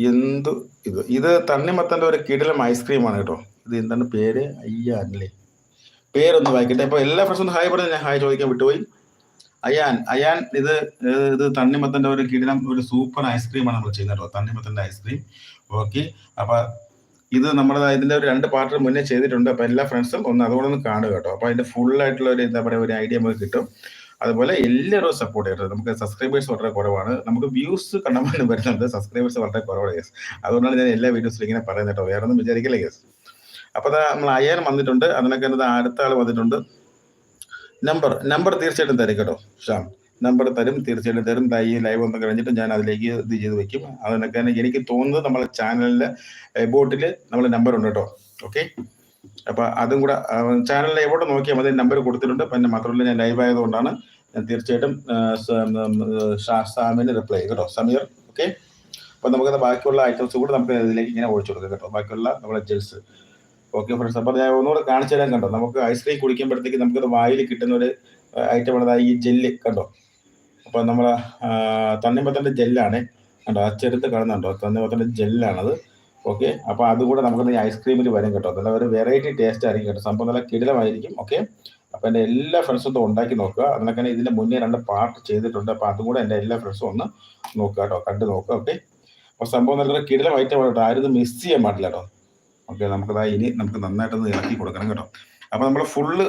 എന്ത് ഇത്? ഇത് തണ്ണിമത്തന്റെ ഒരു കിടിലം ഐസ്ക്രീമാണ് കേട്ടോ. ഇത് എന്താണ് പേര്? അയ്യാനല്ലേ പേരൊന്ന് വായിക്കട്ടെ. അപ്പൊ എല്ലാ ഫ്രണ്ട്സും ഹായ് പറഞ്ഞു ഞാൻ ഹായ് ചോദിക്കാൻ വിട്ടുപോയി. അയാൻ അയാൻ ഇത് ഇത് തണ്ണിമത്തന്റെ ഒരു കിടിലം ഒരു സൂപ്പർ ഐസ്ക്രീമാണ് നമ്മൾ ചെയ്യുന്നത് കേട്ടോ. തണ്ണിമത്തന്റെ ഐസ്ക്രീം. ഓക്കെ അപ്പൊ ഇത് നമ്മുടെ ഇതിന്റെ ഒരു രണ്ട് പാർട്ട് മുന്നേ ചെയ്തിട്ടുണ്ട്. അപ്പൊ എല്ലാ ഫ്രണ്ട്സും ഒന്ന് അതുകൂടെ ഒന്ന് കാണുക കേട്ടോ. അപ്പൊ അതിന്റെ ഫുൾ ആയിട്ടുള്ള ഒരു എന്താ പറയുക ഒരു ഐഡിയ നമുക്ക് കിട്ടും. അതുപോലെ എല്ലാവരും സപ്പോർട്ട് ചെയ്യട്ടെ നമുക്ക് സബ്സ്ക്രൈബേഴ്സ് വളരെ കുറവാണ്. നമുക്ക് വ്യൂസ് കണ്ടമാനം വരുന്നുണ്ട്. സബ്സ്ക്രൈബേഴ്സ് വളരെ കുറവാണ് യെസ് അതുകൊണ്ടാണ് ഞാൻ എല്ലാ വീഡിയോസിലും ഇങ്ങനെ പറയുന്നത് കേട്ടോ. വേറെ ഒന്നും വിചാരിക്കില്ല യെസ് അപ്പൊ നമ്മൾ അയ്യായിരം വന്നിട്ടുണ്ട്. അതിനൊക്കെ അടുത്ത ആൾ വന്നിട്ടുണ്ട്. നമ്പർ നമ്പർ തീർച്ചയായിട്ടും തരും കേട്ടോ ഷാം നമ്പർ തരും. തീർച്ചയായിട്ടും തരും. ഈ ലൈവ് ഒന്ന് കഴിഞ്ഞിട്ട് ഞാൻ അതിലേക്ക് ഇത് ചെയ്ത് വെക്കും. അതിനൊക്കെ എനിക്ക് തോന്നുന്നത് നമ്മളെ ചാനലിന്റെ ബോട്ടിൽ നമ്മളെ നമ്പർ ഉണ്ട് കേട്ടോ. ഓക്കെ അപ്പം അതും കൂടെ ചാനലിൽ എവിടെ നോക്കിയാൽ മതി. നമ്പർ കൊടുത്തിട്ടുണ്ട്. പിന്നെ മാത്രമല്ല ഞാൻ ലൈവ് ആയതുകൊണ്ടാണ് ഞാൻ തീർച്ചയായിട്ടും സാമിന് റിപ്ലൈ കേട്ടോ. സമീർ ഓക്കെ അപ്പം നമുക്ക് ബാക്കിയുള്ള ഐറ്റംസ് കൂടെ നമുക്ക് ഇതിലേക്ക് ഇങ്ങനെ ഒഴിച്ചു കൊടുക്കാം കേട്ടോ. ബാക്കിയുള്ള നമ്മളെ ജെൽസ് ഓക്കെ ഫ്രണ്ട്സ് അപ്പം ഞാൻ ഒന്നുകൂടെ കാണിച്ചു തരാൻ കണ്ടോ? നമുക്ക് ഐസ്ക്രീം കുടിക്കുമ്പോഴത്തേക്ക് നമുക്കത് വായിൽ കിട്ടുന്ന ഒരു ഐറ്റം ആണ് ഈ ജെല്ല് കണ്ടോ? അപ്പൊ നമ്മളെ ആ, തണ്ണിമത്തന്റെ ജെല്ലാണ്. കണ്ടോ ആ ചെറുത്ത് കാണുന്നുണ്ടോ? തണ്ണിമത്തന്റെ ജെല്ലാണത്. ഓക്കെ അപ്പൊ അതുകൂടെ നമുക്ക് ഈ ഐസ്ക്രീമിൽ വരും കേട്ടോ. നല്ല ഒരു വെറൈറ്റി ടേസ്റ്റ് ആയിരിക്കും കേട്ടോ. സംഭവം നല്ല കിടിലമായിരിക്കും. ഓക്കെ അപ്പൊ എന്റെ എല്ലാ ഫ്രണ്ട്സും ഒന്ന് ഉണ്ടാക്കി നോക്കുക. അതിനൊക്കെ തന്നെ മുന്നേ രണ്ട് പാർട്ട് ചെയ്തിട്ടുണ്ട്. അപ്പൊ അതുകൂടെ എന്റെ എല്ലാ ഫ്രണ്ട്സും ഒന്ന് നോക്കുക കേട്ടോ. കണ്ടു നോക്കുക ഓക്കെ. അപ്പൊ സംഭവം നല്ല കിടിലം ഐറ്റം ആരും മിസ് ചെയ്യാൻ പാടില്ല കേട്ടോ. ഓക്കെ നമുക്കതാ ഇനി നമുക്ക് നന്നായിട്ടൊന്ന് ഇളക്കി കൊടുക്കണം കേട്ടോ. അപ്പൊ നമ്മൾ ഫുള്ള്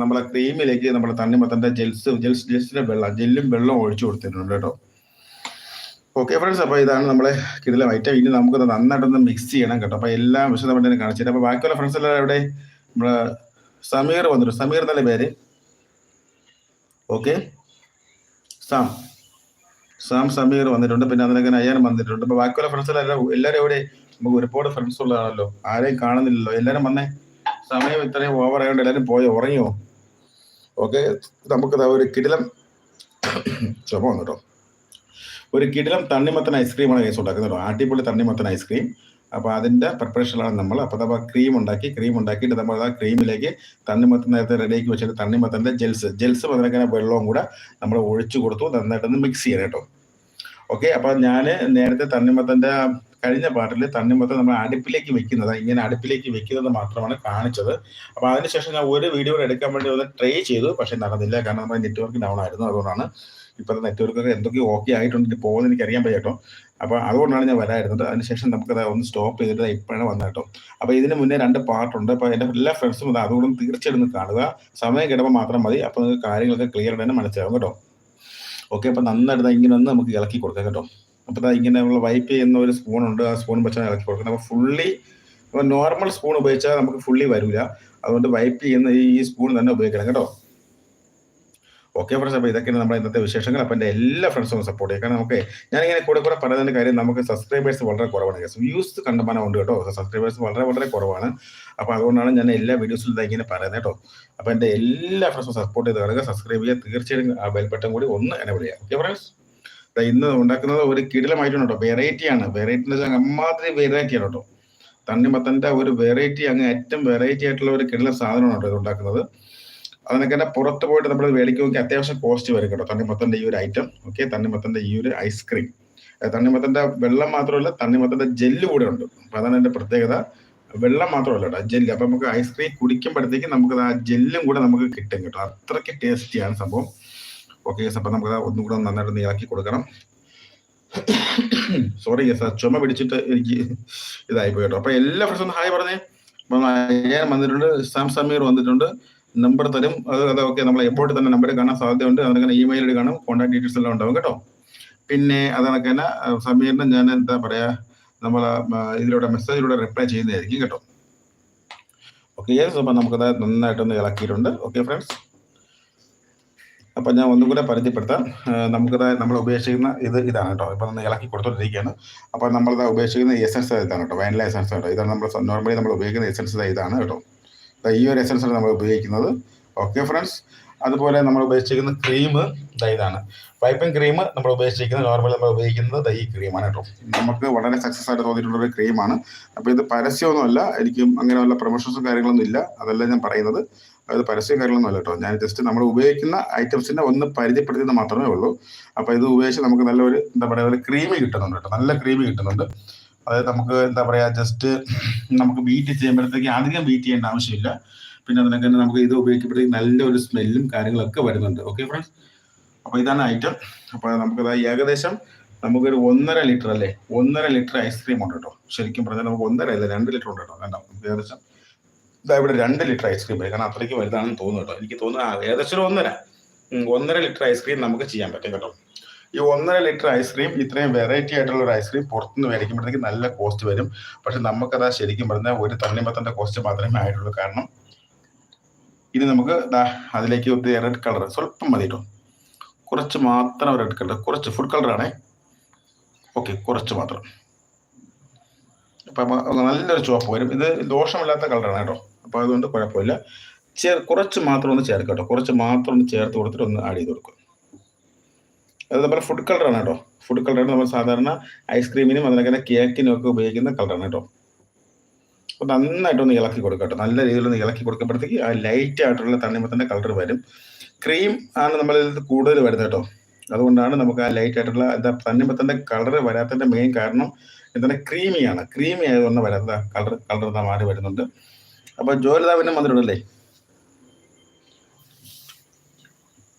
നമ്മളെ ക്രീമിലേക്ക് നമ്മൾ തണ്ണിമത്തന്റെ ജെൽസ് ജെൽസ് ജെൽസിന്റെ വെള്ളം ജെല്ലും വെള്ളം ഒഴിച്ചു കൊടുത്തിട്ടുണ്ട് കേട്ടോ. ഓക്കെ ഫ്രണ്ട്സ് അപ്പൊ ഇതാണ് നമ്മളെ കിടിലം ഐറ്റം ഇനി നമുക്ക് നന്നായിട്ടൊന്ന് മിക്സ് ചെയ്യണം കേട്ടോ. അപ്പൊ എല്ലാം വിശദമായിട്ട് തന്നെ കാണിച്ചിട്ട് അപ്പൊ ബാക്കിയുള്ള ഫ്രണ്ട്സ് എല്ലാം അവിടെ നമ്മളെ സമീർ വന്നിട്ടു സമീർ എന്നല്ലേ പേര്? Okay Sam. സാം സമീർ വന്നിട്ടുണ്ട്. പിന്നെ അതിനൊക്കെ അയ്യാൻ വന്നിട്ടുണ്ട്. അപ്പൊ ബാക്കിയുള്ള ഫ്രണ്ട്സ് എല്ലാവരും എല്ലാവരും എവിടെ? നമുക്ക് ഒരുപാട് ഫ്രണ്ട്സ് ഉള്ളതാണല്ലോ ആരെയും കാണുന്നില്ലല്ലോ. എല്ലാവരും വന്നേ. സമയം ഇത്രയും ഓവർ ആയതുകൊണ്ട് എല്ലാരും പോയോ ഉറങ്ങിയോ? ഓക്കെ നമുക്ക് ഒരു കിടിലം ചുമ വന്നിട്ടോ ഒരു കിടിലം തണ്ണിമത്തൻ ഐസ്ക്രീമാണ് കേസ് ഉണ്ടാക്കുന്നത് കേട്ടോ. തണ്ണിമത്തൻ ഐസ്ക്രീം അപ്പോൾ അതിന്റെ പ്രിപ്പറേഷനിലാണ് നമ്മൾ. അപ്പോൾ നമ്മൾ ക്രീം ഉണ്ടാക്കി ക്രീം ഉണ്ടാക്കിയിട്ട് നമ്മൾ ആ ക്രീമിലേക്ക് തണ്ണിമത്തൻ നേരത്തെ റെഡിയാക്കി വെച്ചിട്ട് തണ്ണിമത്തന്റെ ജെൽസ് ജെൽസ് അതിനൊക്കെ വെള്ളവും കൂടെ നമ്മൾ ഒഴിച്ചു കൊടുത്തു നന്നായിട്ടൊന്ന് മിക്സ് ചെയ്യണം കേട്ടോ. ഓക്കെ അപ്പോൾ ഞാൻ നേരത്തെ തണ്ണിമത്തന്റെ കഴിഞ്ഞ പാട്ടിൽ തണ്ണിമത്തം നമ്മൾ അടുപ്പിലേക്ക് വെക്കുന്നത് ഇങ്ങനെ അടുപ്പിലേക്ക് വെക്കുന്നത് മാത്രമാണ് കാണിച്ചത്. അപ്പോൾ അതിനുശേഷം ഞാൻ ഒരു വീഡിയോ എടുക്കാൻ വേണ്ടി ഒന്ന് ട്രൈ ചെയ്തു. പക്ഷേ നടന്നില്ല. കാരണം നമ്മുടെ നെറ്റ്വർക്ക് ഡൗൺ ആയിരുന്നു. അതുകൊണ്ടാണ് ഇപ്പോഴത്തെ നെറ്റ്വർക്കൊക്കെ എന്തൊക്കെ ഓക്കെ ആയിട്ടുണ്ട്. പോകുന്നത് എനിക്ക് അറിയാൻ പറ്റും അപ്പോൾ അപ്പൊ അതുകൊണ്ടാണ് ഞാൻ വരായിരുന്നത് അതിനുശേഷം നമുക്കത് ഒന്ന് സ്റ്റോപ്പ് ചെയ്തിട്ട് ഇപ്പോഴാണ് വന്നത് കേട്ടോ. അപ്പൊ ഇതിന് മുന്നേ രണ്ട് പാട്ടുണ്ട്. അപ്പൊ എന്റെ എല്ലാ ഫ്രണ്ട്സും അത് അതുകൊണ്ടും തീർച്ചയായിട്ടും കാണുക. സമയം കിടമ്പോൾ മാത്രം മതി. അപ്പോൾ നിങ്ങൾക്ക് കാര്യങ്ങളൊക്കെ ക്ലിയർ ആയിട്ട് തന്നെ മനസ്സിലാവും കേട്ടോ. ഓക്കെ അപ്പോൾ നന്നായിട്ട് ഇങ്ങനെ ഒന്ന് നമുക്ക് ഇളക്കി കൊടുക്കാം കേട്ടോ. അപ്പൊ ഇങ്ങനെയുള്ള വൈപ്പ് ചെയ്യുന്ന ഒരു സ്പൂൺ ഉണ്ട് ആ സ്പൂൺ വെച്ചാൽ ഇളക്കി കൊടുക്കുന്നത്. അപ്പൊ ഫുള്ളി നോർമൽ സ്പൂൺ ഉപയോഗിച്ചാൽ നമുക്ക് ഫുള്ളി വരില്ല അതുകൊണ്ട് വൈപ്പ് ചെയ്യുന്ന ഈ സ്പൂൺ തന്നെ ഉപയോഗിക്കണം കേട്ടോ. ഓക്കെ ഫ്രണ്ട്സ് അപ്പോൾ ഇതൊക്കെയാണ് നമ്മുടെ ഇന്നത്തെ വിശേഷങ്ങൾ. അപ്പോൾ എന്റെ എല്ലാ ഫ്രണ്ട്സും സപ്പോർട്ട് ചെയ്യുക കാരണം നമുക്ക് ഞാനിങ്ങനെ കൂടെ കൂടെ പറയുന്നതിന്റെ കാര്യം നമുക്ക് സബ്സ്ക്രൈബേഴ്സ് വളരെ കുറവാണ് വ്യൂസ് കണ്ടമാനം ഉണ്ട് കേട്ടോ. സബ്സ്ക്രൈബേഴ്സ് വളരെ വളരെ കുറവാണ്. അപ്പോൾ അതുകൊണ്ടാണ് ഞാൻ എല്ലാ വീഡിയോസിലും ഇതാ ഇങ്ങനെ പറയുന്നത് കേട്ടോ. അപ്പോൾ എന്റെ എല്ലാ ഫ്രണ്ട്സും സപ്പോർട്ട് ചെയ്ത് കാണുക സബ്സ്ക്രൈബ് ചെയ്യുക. തീർച്ചയായും ആ ബെൽബട്ടൺ കൂടി ഒന്ന് എന്നെ ചെയ്യുക. ഓക്കെ ഫ്രണ്ട്സ് ഇന്ന് ഉണ്ടാക്കുന്നത് ഒരു കിടിലമായിട്ടുണ്ട് കേട്ടോ. വെറൈറ്റിയാണ് വെറൈറ്റി എന്ന് വെച്ചാൽ അമ്മാതിരി വെറൈറ്റി ആണ് കേട്ടോ. തണ്ണിമത്തന്റെ ഒരു വെറൈറ്റി അങ്ങ് ഏറ്റവും വെറൈറ്റി ആയിട്ടുള്ള ഒരു കിടില സാധനമാണ് കേട്ടോ ഇത് ഉണ്ടാക്കുന്നത്. അതിനൊക്കെ തന്നെ പുറത്ത് പോയിട്ട് നമ്മൾ മേടിക്ക് നോക്കി അത്യാവശ്യം കോസ്റ്റ് വരും കേട്ടോ. തണ്ണിമത്തന്റെ ഈ ഒരു ഐറ്റം ഓക്കെ തണ്ണിമത്തന്റെ ഈ ഒരു ഐസ്ക്രീം തണ്ണിമത്തന്റെ വെള്ളം മാത്രമല്ല തണ്ണിമത്തന്റെ ജെല്ല് കൂടെ ഉണ്ട്. അപ്പൊ അതാണ് എന്റെ പ്രത്യേകത. വെള്ളം മാത്രമല്ല കേട്ടോ ജെല്ല് അപ്പൊ നമുക്ക് ഐസ്ക്രീം കുടിക്കുമ്പോഴത്തേക്ക് നമുക്ക് ആ ജെല്ലും കൂടെ നമുക്ക് കിട്ടും കേട്ടോ. അത്രയ്ക്ക് ടേസ്റ്റിയാണ് സംഭവം. ഓക്കെ യെസ് അപ്പൊ നമുക്ക് ഒന്നും കൂടെ നന്നായിട്ട് ഒന്ന് ഇളക്കി കൊടുക്കണം. സോറി സാർ ചുമ പിടിച്ചിട്ട് എനിക്ക് ഇതായി പോയി കേട്ടോ. അപ്പൊ എല്ലാ ഫ്രണ്ട്സും ഒന്ന് ഹായ് പറഞ്ഞേ. ഞാൻ വന്നിട്ടുണ്ട് സാം സമീർ വന്നിട്ടുണ്ട്. നമ്പർ തരും. അത് അത് ഓക്കെ നമ്മൾ എപ്പോഴും തന്നെ നമ്പർ കാണാൻ സാധ്യതയുണ്ട്. അതിനൊക്കെ ഇമെയിൽ കാണും കോൺടാക്ട് ഡീറ്റെയിൽസ് എല്ലാം ഉണ്ടാവും കേട്ടോ. പിന്നെ അതൊക്കെ തന്നെ സമീറിന് ഞാൻ എന്താ പറയാ നമ്മൾ ഇതിലൂടെ മെസ്സേജിലൂടെ റിപ്ലൈ ചെയ്യുന്നതായിരിക്കും കേട്ടോ. ഓക്കെ യെസ് അപ്പം നമുക്കത് നന്നായിട്ടൊന്ന് ഇളക്കിയിട്ടുണ്ട്. ഓക്കെ ഫ്രണ്ട്സ് അപ്പം ഞാൻ ഒന്നും കൂടെ പരിചയപ്പെടുത്താം. നമുക്ക് നമുക്കത് നമ്മൾ ഉപേക്ഷിക്കുന്ന ഇത് ഇതാണ് കേട്ടോ. ഇപ്പം നമ്മൾ ഇളക്കി കൊടുത്തോണ്ടിരിക്കുകയാണ്. അപ്പോൾ നമ്മളിത് ഉപേക്ഷിക്കുന്ന എസൻസ് ഇതാണ് കേട്ടോ. വാനില എസൻസ് കേട്ടോ. ഇതാണ് നമ്മൾ നോർമലി നമ്മൾ ഉപയോഗിക്കുന്ന എസൻസ് ഇതാണ് കേട്ടോ. ഈ ഒരു എസൻസാണ് നമ്മൾ ഉപയോഗിക്കുന്നത്. ഓക്കെ ഫ്രണ്ട്സ് അതുപോലെ നമ്മൾ ഉപയോഗിച്ചിരിക്കുന്ന ക്രീം ഇതാണ്. വൈപ്പിംഗ് ക്രീം നമ്മൾ ഉപയോഗിച്ചിരിക്കുന്നത് നോർമലി നമ്മൾ ഉപയോഗിക്കുന്നത് ദാ ഈ ക്രീമാണ് കേട്ടോ. നമുക്ക് വളരെ സക്സസ് ആയിട്ട് തോന്നിയിട്ടുള്ള ഒരു ക്രീമാണ് അപ്പോൾ ഇത് പരസ്യമൊന്നുമല്ല. എനിക്കും അങ്ങനെ വല്ല പ്രൊമോഷൻസും കാര്യങ്ങളൊന്നും ഇല്ല. അതല്ല ഞാൻ പറയുന്നത്. അത് പരസ്യം കാര്യങ്ങളൊന്നും അല്ല കേട്ടോ. ഞാൻ ജസ്റ്റ് നമ്മൾ ഉപയോഗിക്കുന്ന ഐറ്റംസിനെ ഒന്ന് പരിചയപ്പെടുത്തിയത് മാത്രമേ ഉള്ളൂ. അപ്പോൾ ഇത് ഉപയോഗിച്ച് നമുക്ക് നല്ലൊരു എന്താ പറയുക ഒരു ക്രീമി കിട്ടുന്നുണ്ട് കേട്ടോ. നല്ല ക്രീമി കിട്ടുന്നുണ്ട്. അതായത് നമുക്ക് എന്താ പറയുക ജസ്റ്റ് നമുക്ക് ബീറ്റ് ചെയ്യുമ്പോഴത്തേക്ക് അധികം ബീറ്റ് ചെയ്യേണ്ട ആവശ്യമില്ല. പിന്നെ അതിനൊക്കെ തന്നെ നമുക്ക് ഇത് ഉപയോഗിക്കുമ്പോഴത്തേക്ക് നല്ലൊരു സ്മെല്ലും കാര്യങ്ങളൊക്കെ വരുന്നുണ്ട്. ഓക്കെ ഫ്രണ്ട്സ് അപ്പോൾ ഇതാണ് ഐറ്റം അപ്പോൾ നമുക്കത് ഏകദേശം നമുക്കൊരു ഒന്നര ലിറ്റർ അല്ലേ? ഒന്നര ലിറ്റർ ഐസ്ക്രീം ഉണ്ട് കേട്ടോ. ശരിക്കും പറഞ്ഞാൽ നമുക്ക് ഒന്നര അല്ല രണ്ട് ലിറ്റർ ഉണ്ട് കേട്ടോ. വേണ്ട ഏകദേശം ഇതാ ഇവിടെ രണ്ട് ലിറ്റർ ഐസ്ക്രീം വരും കാരണം അത്രയ്ക്ക് വലുതാണെന്ന് തോന്നുന്നു കേട്ടോ. എനിക്ക് തോന്നുന്നു ഏകദേശം ഒന്നര. ഒന്നര ലിറ്റർ ഐസ്ക്രീം നമുക്ക് ചെയ്യാൻ പറ്റും കേട്ടോ. ഈ ഒന്നര ലിറ്റർ ഐസ്ക്രീം ഇത്രയും വെറൈറ്റി ആയിട്ടുള്ള ഒരു ഐസ്ക്രീം പുറത്തുനിന്ന് മേടിക്കുമ്പോഴത്തേക്ക് നല്ല കോസ്റ്റ് വരും. പക്ഷെ നമുക്കതാ ശരിക്കും പറഞ്ഞാൽ ഒരു തണ്ണിമത്തന്റെ കോസ്റ്റ് മാത്രമേ ആയിട്ടുള്ളൂ. കാരണം ഇനി നമുക്ക് അതിലേക്ക് റെഡ് കളർ സ്വല്പം മതി കേട്ടോ. കുറച്ച് മാത്രം റെഡ് കളർ കുറച്ച് ഫുഡ് കളറാണേ ഓക്കെ കുറച്ച് മാത്രം. അപ്പം നല്ലൊരു ചുവപ്പ് വരും. ഇത് ദോഷമില്ലാത്ത കളറാണ് കേട്ടോ. അപ്പോൾ അതുകൊണ്ട് കുഴപ്പമില്ല. ചേർ കുറച്ച് മാത്രം ഒന്ന് ചേർക്കാം കേട്ടോ. കുറച്ച് മാത്രം ഒന്ന് ചേർത്ത് കൊടുത്തിട്ട് ഒന്ന് ആഡ് ചെയ്ത് കൊടുക്കും. അത് നമ്മുടെ ഫുഡ് കളറാണ് കേട്ടോ. ഫുഡ് കളറാണ് നമ്മൾ സാധാരണ ഐസ്ക്രീമിനും അതിനൊക്കെ കേക്കിനും ഒക്കെ ഉപയോഗിക്കുന്ന കളറാണ് കേട്ടോ. അപ്പോൾ നന്നായിട്ടൊന്ന് ഇളക്കി കൊടുക്കുക കേട്ടോ. നല്ല രീതിയിലൊന്ന് ഇളക്കി കൊടുക്കുമ്പോഴത്തേക്ക് ആ ലൈറ്റ് ആയിട്ടുള്ള തണ്ണിമത്തന്റെ കളർ വരും. ക്രീം ആണ് നമ്മളിൽ കൂടുതൽ വരുന്നത് കേട്ടോ. അതുകൊണ്ടാണ് നമുക്ക് ആ ലൈറ്റ് ആയിട്ടുള്ള എന്താ തണ്ണിമത്തന്റെ കളർ വരാത്തതിന്റെ മെയിൻ കാരണം എന്താണ്? ക്രീമിയാണ് ക്രീമി ആയതുകൊണ്ട് വരാത്ത കളർ കളർ മാറി വരുന്നുണ്ട്. അപ്പോൾ ജോലിതാ പിന്നെ വന്നിട്ടുണ്ടല്ലേ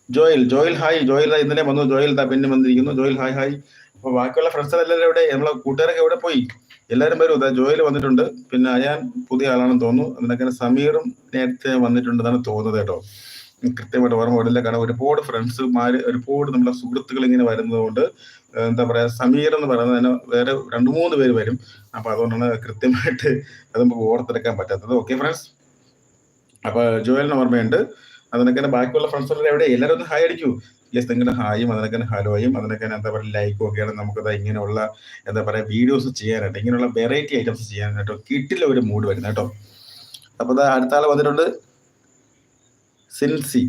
ജോയിൽ ജോയിൽ ഹായ് ജോയിൽ ഇന്നലെ വന്നു ജോയിൽ ദാ പിന്നെ വന്നിരിക്കുന്നു ജോയിൽ ഹായ് ഹായ്. അപ്പൊ ബാക്കിയുള്ള ഫ്രണ്ട്സ് എല്ലാവരും എവിടെ? നമ്മളെ കൂട്ടുകാരൊക്കെ എവിടെ പോയി? എല്ലാവരും വരും ദാ ജോയിൽ വന്നിട്ടുണ്ട്. പിന്നെ അയാൻ പുതിയ ആളാണെന്ന് തോന്നുന്നു. അതിനൊക്കെ സമീറും നേരത്തെ വന്നിട്ടുണ്ടെന്നാണ് തോന്നുന്നത് കേട്ടോ. കൃത്യമായിട്ട് ഓർമ്മ വരില്ല. കാരണം ഒരുപാട് ഫ്രണ്ട്സുമാര് ഒരുപാട് നമ്മുടെ സുഹൃത്തുക്കൾ ഇങ്ങനെ വരുന്നതുകൊണ്ട് എന്താ പറയാ സമീർ എന്ന് പറയുന്നത് തന്നെ വേറെ രണ്ട് മൂന്ന് പേര് വരും. അപ്പൊ അതുകൊണ്ടാണ് കൃത്യമായിട്ട് അത് നമുക്ക് ഓർത്തെടുക്കാൻ പറ്റാത്തത്. ഓക്കെ ഫ്രണ്ട്സ് അപ്പൊ ജോയലിന് ഓർമ്മയുണ്ട്. അതിനൊക്കെ ബാക്കിയുള്ള ഫ്രണ്ട്സ് എവിടെ എല്ലാവരും ഒന്ന് ഹായ് അടിക്കൂ. യെസ് നിങ്ങളുടെ ഹായും അതിനൊക്കെ ഹലോയും അതിനൊക്കെ എന്താ പറയുക ലൈക്കും ഒക്കെയാണ് നമുക്കത് ഇങ്ങനെയുള്ള എന്താ പറയുക വീഡിയോസ് ചെയ്യാനായിട്ട് ഇങ്ങനെയുള്ള വെറൈറ്റി ഐറ്റംസ് ചെയ്യാനായിട്ടോ കിട്ടില്ല ഒരു മൂഡ് വരുന്നത് കേട്ടോ. അപ്പൊ ദാ അടുത്ത ആൾ വന്നിട്ടുണ്ട്. സെൻസി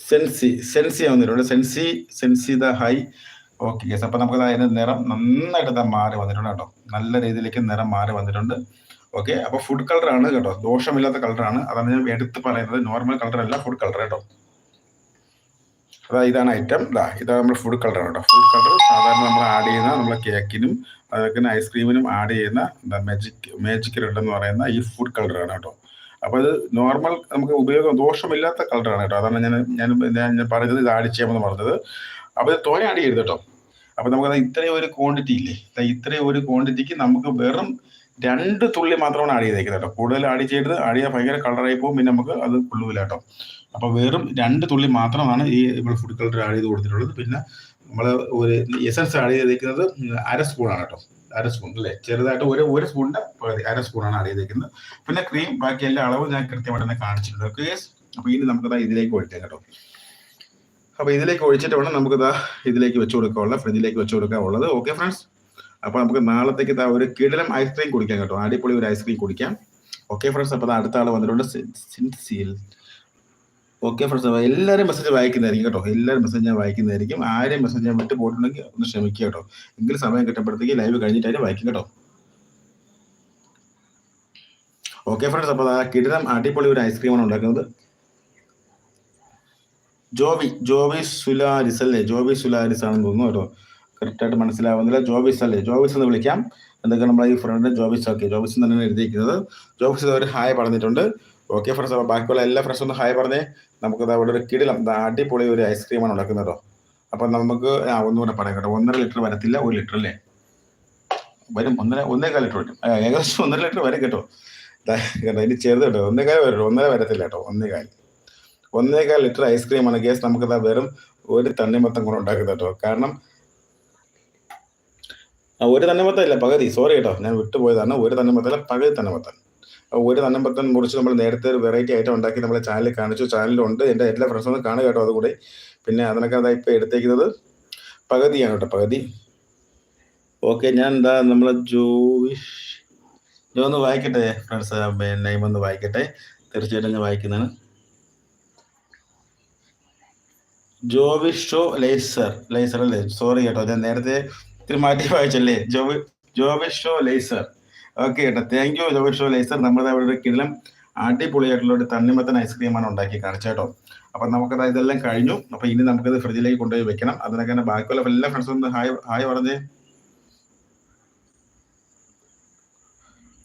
സെൻസി സെൻസി വന്നിട്ടുണ്ട് സെൻസി സെൻസി ദ ഹൈ. ഓക്കെ ഗസ് അപ്പൊ നമുക്ക് അതിന്റെ നിറം നന്നായിട്ട് മാറി വന്നിട്ടുണ്ട് കേട്ടോ. നല്ല രീതിയിലേക്ക് നിറം മാറി വന്നിട്ടുണ്ട്. ഓക്കെ അപ്പോൾ ഫുഡ് കളറാണ് കേട്ടോ. ദോഷമില്ലാത്ത കളറാണ് അതാണ് ഞാൻ എടുത്ത് പറയുന്നത്. നോർമൽ കളറല്ല ഫുഡ് കളർ കേട്ടോ. അതാ ഇതാണ് ഐറ്റം ഇതാ ഇതാണ് നമ്മൾ ഫുഡ് കളർ കേട്ടോ. ഫുഡ് കളർ സാധാരണ നമ്മൾ ആഡ് ചെയ്യുന്ന നമ്മളെ കേക്കിനും അതൊക്കെ ഐസ്ക്രീമിനും ആഡ് ചെയ്യുന്ന എന്താ മാജിക് മാജിക് റെഡ് എന്ന് പറയുന്ന ഈ ഫുഡ് കളറാണ് കേട്ടോ. അപ്പോൾ ഇത് നോർമൽ നമുക്ക് ഉപയോഗം ദോഷമില്ലാത്ത കളറാണ് കേട്ടോ. അതാണ് ഞാൻ ഞാൻ ഞാൻ പറഞ്ഞത് ഇത് ആഡ് ചെയ്യാമെന്ന് പറഞ്ഞത്. അപ്പോൾ ഇത് തോനെ ആഡ് ചെയ്യരുത് കേട്ടോ. അപ്പോൾ നമുക്ക് ഇത്രയും ഒരു ക്വാണ്ടിറ്റി ഇല്ലേ? ഇത്രയും ഒരു ക്വാണ്ടിറ്റിക്ക് നമുക്ക് വെറും രണ്ട് തുള്ളി മാത്രമാണ് ആഡ് ചെയ്തേക്കുന്നത് കേട്ടോ. കൂടുതൽ ആഡ് ചെയ്ത് ആഡ് ഭയങ്കര കളറായി പോകും. പിന്നെ നമുക്ക് അത് കൊള്ളൂല കേട്ടോ. അപ്പോൾ വെറും രണ്ട് തുള്ളി മാത്രമാണ് ഈ നമ്മൾ ഫുഡ് കളർ ആഡ് ചെയ്ത് കൊടുത്തിട്ടുള്ളത്. പിന്നെ നമ്മൾ ഒരു എസൻസ് ആഡ് ചെയ്തേക്കുന്നത് അര സ്പൂണാണ് കേട്ടോ. അര സ്പൂൺ അല്ലേ ചെറുതായിട്ട് ഒരു ഒരു സ്പൂണിന്റെ പകുതി അര സ്പൂണാണ് ആഡ് ചെയ്തേക്കുന്നത്. പിന്നെ ക്രീം ബാക്കി എല്ലാ അളവും ഞാൻ കൃത്യമായിട്ട് തന്നെ കാണിച്ചിട്ടുണ്ട്. ഓക്കെ അപ്പോൾ ഇനി നമുക്കതാ ഇതിലേക്ക് ഒഴിക്കാം കേട്ടോ. അപ്പോൾ ഇതിലേക്ക് ഒഴിച്ചിട്ട് വേണം നമുക്കിതാ ഇതിലേക്ക് വെച്ച് കൊടുക്കാനുള്ള ഫ്രിഡ്ജിലേക്ക് വെച്ച് കൊടുക്കാനുള്ളത്. ഓക്കെ ഫ്രണ്ട്സ് അപ്പോൾ നമുക്ക് നാളത്തേക്ക് ഇതാ ഒരു കിടലം ഐസ്ക്രീം കുടിക്കാം കേട്ടോ. അടിപൊളി ഒരു ഐസ്ക്രീം കുടിക്കാം. ഓക്കെ ഫ്രണ്ട്സ് അപ്പോൾ അടുത്ത ആൾ വന്നിട്ടുണ്ട്. ഓക്കെ ഫ്രണ്ട്സ് എല്ലാവരും മെസ്സേജ് വായിക്കുന്നതായിരിക്കും കേട്ടോ. എല്ലാവരും മെസ്സേജ് ഞാൻ വായിക്കുന്നതായിരിക്കും. ആരെയും മെസ്സേജ് ഞാൻ വിട്ട് പോയിട്ടുണ്ടെങ്കിൽ ഒന്ന് ക്ഷമിക്കുക കേട്ടോ. എങ്കിലും സമയം കിട്ടുമ്പോഴത്തേക്ക് ലൈവ് കഴിഞ്ഞിട്ടായിട്ട് വായിക്കും കേട്ടോ. ഓക്കെ ഫ്രണ്ട്സ് അപ്പോൾ ആ കിടിലം അടിപൊളി ഒരു ഐസ്ക്രീമാണ് ഉണ്ടാക്കുന്നത്. ജോബി ജോബി സുലാരിസ് അല്ലേ? ജോബി സുലാരിസ് ആണെന്ന് തോന്നുന്നു കേട്ടോ. കറക്റ്റായിട്ട് മനസ്സിലാവുന്നില്ല. ജോബിസ് അല്ലേ? ജോബിസ് എന്ന് വിളിക്കാം. എന്തൊക്കെ നമ്മളെ ഈ ഫ്രണ്ട് ജോബിസ് ഓക്കെ ജോബിസ് എന്നാണ് എഴുതിയിരിക്കുന്നത്. ജോബിസ് ഒരു ഹായ് പറഞ്ഞിട്ടുണ്ട്. ഓക്കെ ഫ്രണ്ട്സ് അപ്പോൾ ബാക്കിയുള്ള എല്ലാ ഫ്രണ്ട്സും ഒന്ന് ഹായ് പറഞ്ഞേ. നമുക്ക് അവിടെ ഒരു കിടിലം അടിപൊളി ഒരു ഐസ്ക്രീമാണ് ഉണ്ടാക്കുന്നത് കേട്ടോ. അപ്പം നമുക്ക് ആ ഒന്നുകൂടെ പറയാം കേട്ടോ. ഒന്നര ലിറ്റർ വരത്തില്ല ഒരു ലിറ്റർ അല്ലേ? വരും ഒന്നര ഒന്നേകാൽ ലിറ്റർ വരും. ഏകദേശം ഒന്നര ലിറ്റർ വരും കേട്ടോ. കേട്ടോ ഇനി ചെറുത് കേട്ടോ. ഒന്നേകാൽ വരും ഒന്നര വരത്തില്ല കേട്ടോ ഒന്നേകാൽ. ഒന്നേകാൽ ലിറ്റർ ഐസ്ക്രീമാണ് ഗ്യാസ് നമുക്ക് ദാ വെറും ഒരു തണ്ണിമത്തം കൂടെ ഉണ്ടാക്കുന്നത് കേട്ടോ. കാരണം ഒരു തണ്ണിമത്തം ഇല്ല പകുതി. സോറി കേട്ടോ ഞാൻ വിട്ടുപോയതാണ്. ഒരു തണ്ണിമത്തല്ല പകുതി തണ്ണിമത്തം. ഒരു തന്നമ്പത്തൻ മുറിച്ച് നമ്മൾ നേരത്തെ ഒരു വെറൈറ്റി ഐറ്റം ഉണ്ടാക്കി നമ്മളെ ചാനലിൽ കാണിച്ചു. ചാനലുണ്ട് എന്റെ എല്ലാ ഫ്രണ്ട്സും ഒന്ന് കാണുക കേട്ടോ അതുകൂടെ. പിന്നെ അതിനൊക്കെ അതാ ഇപ്പോൾ എടുത്തേക്കുന്നത് പകുതിയാണ് കേട്ടോ പകുതി. ഓക്കെ ഞാൻ എന്താ നമ്മൾ ജോവിഷ്. ഞാൻ ഒന്ന് വായിക്കട്ടെ ഫ്രണ്ട്സ് നെയിം ഒന്ന് വായിക്കട്ടെ. തീർച്ചയായിട്ടും ഞാൻ വായിക്കുന്നതാണ്. ജോവിഷോ ലേസർ ലേസർ അല്ലേ? സോറി കേട്ടോ ഞാൻ നേരത്തെ ഇത്തിരി മാറ്റി വായിച്ചല്ലേ? ജോവി ജോവിഷോ ലേസർ ഓക്കെ ഏട്ടാ താങ്ക് യു ജോഷോ ലൈസർ നമ്മുടെ അവിടെ ഒരു കിടലം അടിപൊളിയായിട്ടുള്ള ഒരു തണ്ണിമത്തൻ ഐസ്ക്രീമാണ് ഉണ്ടാക്കി കാണിച്ചേട്ടോ കേട്ടോ. അപ്പൊ നമുക്കത് ഇതെല്ലാം കഴിഞ്ഞു. അപ്പം ഇനി നമുക്കത് ഫ്രിഡ്ജിലേക്ക് കൊണ്ടുപോയി വെക്കണം. അതിനൊക്കെ തന്നെ ബാക്കിയുള്ള എല്ലാ ഫ്രണ്ട്സും ഒന്ന് ഹായ് ഹായ് പറഞ്ഞേ.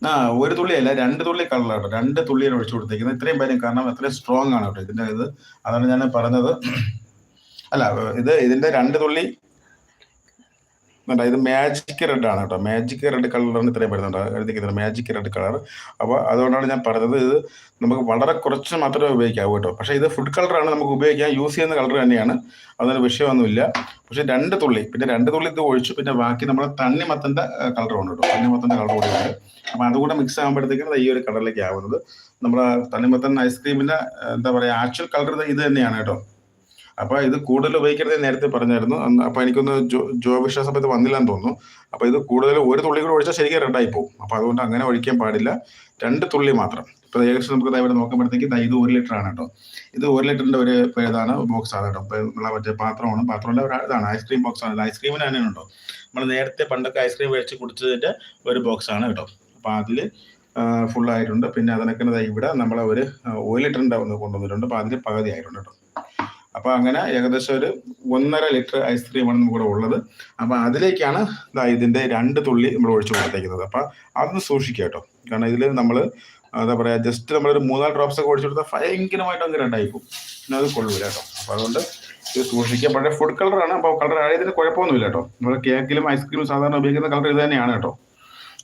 ആ ഒരു തുള്ളിയല്ല രണ്ട് തുള്ളി കളറാട്ടോ രണ്ട് തുള്ളിയാണ് ഒഴിച്ചു കൊടുത്തേക്കുന്നത്. ഇത്രയും പേരും കാരണം അത്രയും സ്ട്രോങ് ആണ് കേട്ടോ ഇതിന്റെ ഇത്. അതാണ് ഞാൻ പറഞ്ഞത്. അല്ല ഇത് ഇതിന്റെ രണ്ട് തുള്ളി കണ്ടോ, ഇത് മാജിക് റെഡ് ആണ് കേട്ടോ. മാജിക് റെഡ് കളറാണ് ഇത്രയും വരുന്നുണ്ട് എഴുതിക്കുന്നത് മാജിക് റെഡ് കളർ അപ്പോൾ അതുകൊണ്ടാണ് ഞാൻ പറഞ്ഞത് ഇത് നമുക്ക് വളരെ കുറച്ച് മാത്രമേ ഉപയോഗിക്കാവൂ കേട്ടോ. പക്ഷേ ഇത് ഫുഡ് കളറാണ് നമുക്ക് ഉപയോഗിക്കാൻ യൂസ് ചെയ്യുന്ന കളർ തന്നെയാണ്. അതൊരു വിഷയമൊന്നുമില്ല. പക്ഷേ രണ്ട് തുള്ളി. പിന്നെ രണ്ട് തുള്ളി ഇത് ഒഴിച്ചു. പിന്നെ ബാക്കി നമ്മൾ തണ്ണിമത്തന്റെ കളർ ഉണ്ട് കേട്ടോ. തണ്ണിമത്തന്റെ കളർ കൂടി ഉണ്ട്. അപ്പോൾ അതുകൂടെ മിക്സ് ആകുമ്പോഴത്തേക്കും ഈ ഒരു കളറിലേക്ക് ആവുന്നത്. നമ്മുടെ തണ്ണിമത്തൻ ഐസ്ക്രീമിന്റെ എന്താ പറയുക ആക്ച്വൽ കളർ ഇത് തന്നെയാണ് കേട്ടോ. അപ്പൊ ഇത് കൂടുതൽ ഉപയോഗിക്കരുത് നേരത്തെ പറഞ്ഞായിരുന്നു. അപ്പൊ എനിക്കൊന്ന് ജോ വിശ്വാസ സമയത്ത് വന്നില്ലെന്ന് തോന്നുന്നു. അപ്പൊ ഇത് കൂടുതൽ ഒരു തുള്ളി കൂടി ഒഴിച്ചാൽ ശരിക്കും റെഡായി പോകും അപ്പൊ അതുകൊണ്ട് അങ്ങനെ ഒഴിക്കാൻ പാടില്ല. രണ്ട് തുള്ളി മാത്രം. ഇപ്പൊ ഏകദേശം നമുക്ക് ഇവിടെ നോക്കുമ്പോഴത്തേക്ക് ഇത് ഒരു ലിറ്റർ ആണ് കേട്ടോ. ഇത് ഒരു ലിറ്ററിന്റെ ഒരു ഇതാണ് ബോക്സ് ആണ് കേട്ടോ. ഉള്ള മറ്റേ പാത്രമാണ്. പാത്രമല്ല ഒരു ഇതാണ്. ഐസ്ക്രീം ബോക്സ് ആണ്. ഐസ്ക്രീമിന് തന്നെ ഉണ്ടോ? നമ്മൾ നേരത്തെ പണ്ടൊക്കെ ഐസ്ക്രീം മേടിച്ച് കുടിച്ചതിന്റെ ഒരു ബോക്സ് ആണ് കേട്ടോ. അപ്പൊ അതിൽ ഫുള്ളായിട്ടുണ്ട് പിന്നെ അതിനൊക്കെ ഇവിടെ നമ്മളെ ഒരു ഒരു ലിറ്ററിന്റെ ഒന്ന് കൊണ്ടുവന്നിട്ടുണ്ട്. അപ്പൊ അതിന് പകുതി ആയിട്ടുണ്ട് കേട്ടോ. അപ്പൊ അങ്ങനെ ഏകദേശം ഒരു ഒന്നര ലിറ്റർ ഐസ്ക്രീമാണ് നമുക്കിവിടെ ഉള്ളത്. അപ്പൊ അതിലേക്കാണ് ഇതിന്റെ രണ്ട് തുള്ളി നമ്മൾ ഒഴിച്ചു കൊടുത്തേക്കുന്നത്. അപ്പൊ അതൊന്ന് സൂക്ഷിക്കുക കേട്ടോ. കാരണം ഇതിൽ നമ്മൾ എന്താ പറയാ ജസ്റ്റ് നമ്മളൊരു മൂന്നാൽ ഡ്രോപ്സ് ഒക്കെ ഒഴിച്ചു കൊടുത്താൽ ഭയങ്കരമായിട്ട് അങ്ങനെ രണ്ടായിപ്പോവും പിന്നെ അത് കൊള്ളൂല കേട്ടോ. അപ്പൊ അതുകൊണ്ട് ഇത് സൂക്ഷിക്കുക. പക്ഷേ ഫുഡ് കളറാണ് അപ്പോൾ കളർ ആയതിന് കുഴപ്പമൊന്നുമില്ല കേട്ടോ. നമ്മൾ കേക്കിലും ഐസ്ക്രീമും സാധാരണ ഉപയോഗിക്കുന്ന കളർ ഇത് തന്നെയാണ് കേട്ടോ.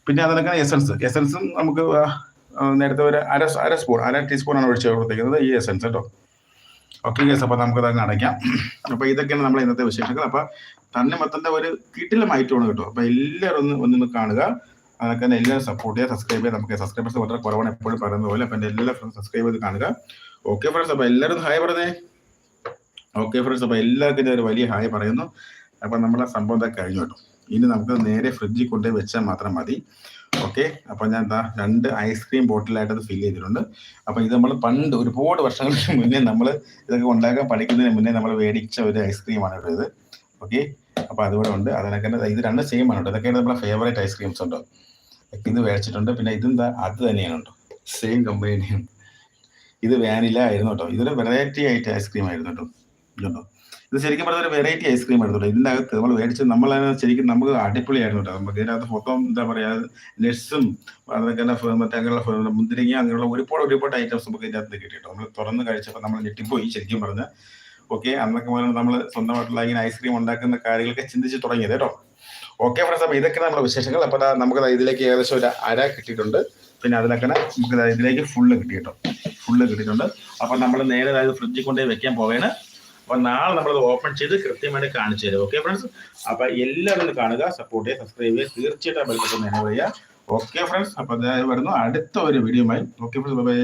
പിന്നെ അതിനൊക്കെ എസൻസ് എസൻസും നമുക്ക് നേരത്തെ ഒരു അര അര സ്പൂൺ അര ടീസ്പൂണാണ് ഒഴിച്ചു കൊടുത്തേക്കുന്നത് ഈ എസൻസ് കേട്ടോ. ഓക്കെ ഗേസ് അപ്പൊ നമുക്ക് അതങ്ങ് അടയ്ക്കാം. അപ്പൊ ഇതൊക്കെയാണ് നമ്മളെ ഇന്നത്തെ വിശേഷങ്ങൾ. അപ്പൊ തണ്ണിമത്തന്റെ ഒരു കിട്ടിലും ഐറ്റമാണ് കേട്ടോ. അപ്പൊ എല്ലാവരും ഒന്ന് ഒന്ന് കാണുക. അതൊക്കെ തന്നെ എല്ലാവരും സപ്പോർട്ട് ചെയ്യുക സബ്സ്ക്രൈബ് ചെയ്യുക. നമുക്ക് സബ്സ്ക്രൈബേഴ്സ് വളരെ കുറവാണ് എപ്പോഴും പറയുന്നത് പോലെ. അപ്പൊ എന്റെ എല്ലാ ഫ്രണ്ട്സ് സബ്സ്ക്രൈബ് ചെയ്ത് കാണുക. ഓക്കെ ഫ്രണ്ട്സ് അപ്പൊ എല്ലാവരും ഹായ് പറഞ്ഞേ. ഓക്കെ ഫ്രണ്ട്സ് അപ്പൊ എല്ലാവർക്കും ഒരു വലിയ ഹായ് പറയുന്നു. അപ്പൊ നമ്മളെ സംഭവം കഴിഞ്ഞു കേട്ടോ. ഇനി നമുക്ക് നേരെ ഫ്രിഡ്ജിൽ കൊണ്ടുപോയി വെച്ചാൽ മാത്രം മതി. ഓക്കെ അപ്പൊ ഞാൻ എന്താ രണ്ട് ഐസ്ക്രീം ബോട്ടിലായിട്ട് അത് ഫില്ല് ചെയ്തിട്ടുണ്ട്. അപ്പൊ ഇത് നമ്മൾ പണ്ട് ഒരുപാട് വർഷങ്ങൾക്ക് മുന്നേ നമ്മൾ ഇതൊക്കെ ഉണ്ടാക്കാൻ പഠിക്കുന്നതിന് മുന്നേ നമ്മൾ മേടിച്ച ഒരു ഐസ്ക്രീമാണ് കേട്ടോ ഇത്. ഓക്കെ അപ്പൊ അതുകൂടെ ഉണ്ട്. അതിനൊക്കെ ഇത് രണ്ട് സെയിം ആണ് കേട്ടോ. ഇതൊക്കെയാണ് നമ്മളെ ഫേവറേറ്റ് ഐസ്ക്രീംസ് ഉണ്ടോ? ഇത് മേടിച്ചിട്ടുണ്ട്. പിന്നെ ഇതെന്താ അത് തന്നെയാണ് കേട്ടോ. സെയിം കമ്പനിയാണ് ഇത് വാനില ആയിരുന്നു കേട്ടോ. ഇതൊരു വെറൈറ്റി ആയിട്ട് ഐസ്ക്രീം ആയിരുന്നു കേട്ടോ. ഇതുണ്ടോ? ഇത് ശരിക്കും പറഞ്ഞ ഒരു വെറൈറ്റി ഐസ്ക്രീം ആയിരുന്നു ഇതിന്റെ അകത്ത് നമ്മൾ മേടിച്ച് നമ്മൾ ശരിക്കും നമുക്ക് അടിപൊളിയായിരുന്നു കേട്ടോ. നമുക്ക് ഇതിനകത്ത് മൊത്തം എന്താ പറയാ നട്സും അതൊക്കെ മറ്റേ അങ്ങനെയുള്ള മുന്തിരിങ്ങ അങ്ങനെയുള്ള ഒരുപാട് ഒരുപാട് ഐറ്റംസ് നമുക്ക് ഇതിനകത്ത് കിട്ടി കേട്ടോ നമ്മൾ തുറന്ന് കഴിച്ചപ്പോൾ നമ്മൾ ഞെട്ടിപ്പോയി ശരിക്കും പറഞ്ഞ. ഓക്കെ അന്നൊക്കെ മുതൽ നമ്മൾ സ്വന്തമായിട്ടുള്ള ഇങ്ങനെ ഐസ്ക്രീം ഉണ്ടാക്കുന്ന കാര്യങ്ങളൊക്കെ ചിന്തിച്ച് തുടങ്ങിയത് കേട്ടോ. ഓക്കെ ഫ്രണ്ട്സ് അപ്പൊ ഇതൊക്കെ നമ്മുടെ വിശേഷങ്ങൾ. അപ്പൊ നമുക്ക് ഇതിലേക്ക് ഏകദേശം ഒരു അര കിട്ടിയിട്ടുണ്ട്. പിന്നെ അതിലൊക്കെ നമുക്ക് ഇതിലേക്ക് ഫുള്ള് കിട്ടി കേട്ടോ ഫുള്ള് കിട്ടിയിട്ടുണ്ട്. അപ്പൊ നമ്മൾ നേരെ അതായത് ഫ്രിഡ്ജിൽ കൊണ്ടുപോയി വെക്കാൻ പോവേണ്. അപ്പൊ നാളെ നമ്മളത് ഓപ്പൺ ചെയ്ത് കൃത്യമായിട്ട് കാണിച്ചു തരും. ഓക്കെ ഫ്രണ്ട്സ് അപ്പൊ എല്ലാവരും കാണുക സപ്പോർട്ട് ചെയ്യുക സബ്സ്ക്രൈബ് ചെയ്യുക. തീർച്ചയായിട്ടും ഓക്കെ ഫ്രണ്ട്സ് അപ്പൊ വരുന്നു. അടുത്ത ഒരു വീഡിയോയുമായി ഓക്കെ ഫ്രണ്ട്സ് ബൈ